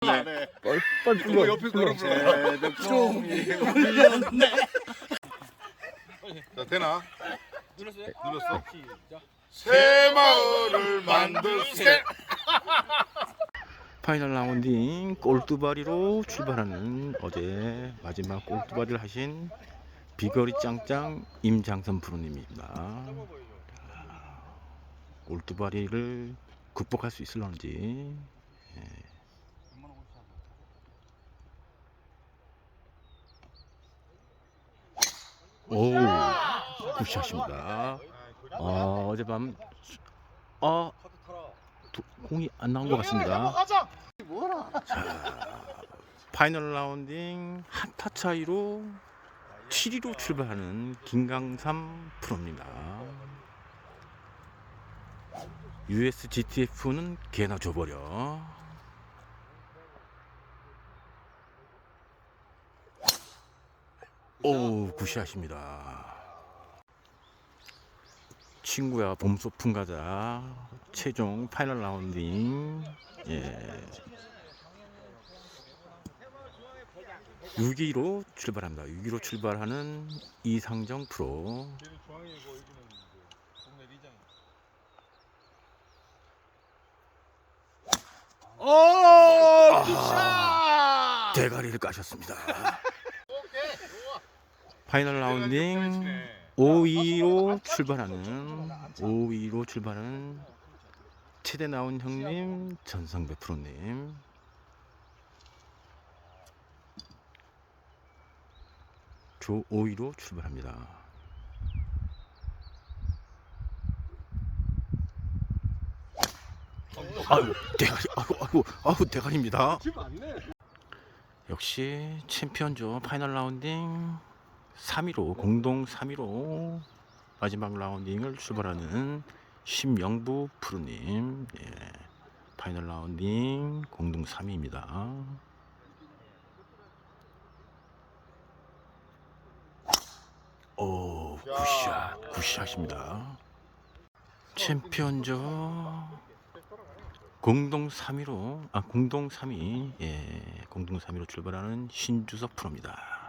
네. 빨리 불러. 옆에 불러. 거를 불러. 종이 울렸네. 자 되나? 눌렀어요? 눌렀어. 시작. 새 마을을 만들세. 파이널 라운딩 꼴뚜바리로 출발하는 어제 마지막 꼴뚜바리를 하신 비거리 짱짱 임장선 프로님입니다. 꼴뚜바리를 극복할 수 있을런지 예. 오 굿샷입니다. 아, 어젯밤 아 도- 공이 안 나온 것 같습니다. 파이널 라운딩 한 타 차이로 7위로 출발하는 김강삼 프로입니다. US GTF는 개나 줘버려. 오, 굿샷입니다. 친구야 봄 소풍 가자. 최종 파이널 라운딩. 예. 6위로 출발합니다. 6위로 출발하는 이상정 프로. 오 아, 대가리를 까셨습니다. 파이널 라운딩 5위로 출발하는 5위로 출발하는 최대 나온 형님 전성배 프로님. 조 5위로 출발합니다. 아이고 대가리 아이고 아이고 아이고 대가리입니다. 역시 챔피언조 파이널 라운딩 3위로 공동 3위로 마지막 라운딩을 출발하는 심영부 프로님 예, 파이널 라운딩 공동 3위입니다. 오 굿샷 굿샷입니다. 챔피언조 공동 3위로 아 공동 3위 예 공동 3위로 출발하는 신주석 프로입니다.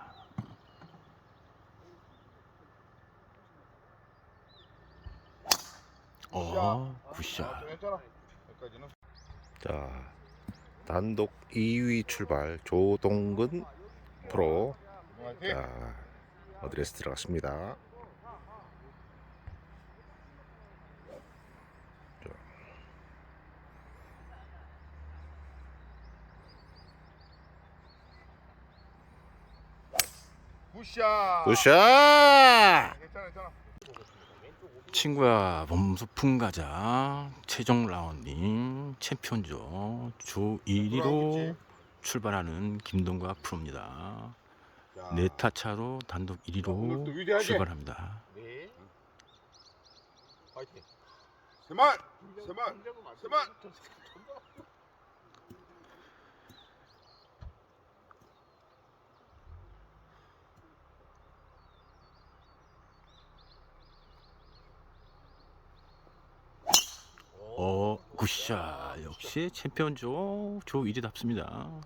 어 굿샷. 여기까지는. 자, 단독 2위 출발 조동근 프로. 자, 어드레스 들어갔습니다. 굿샷. 굿샷! 친구야 몸소풍 가자 최종 라운딩 챔피언조 조 1위로 출발하는 김동과 프로입니다. 자, 네타 차로 단독 이것도 1위로 위대하게. 출발합니다. 네. 파이팅. 세만 세만 세만. 어 굿샷 역시 챔피언조 조 1위답습니다.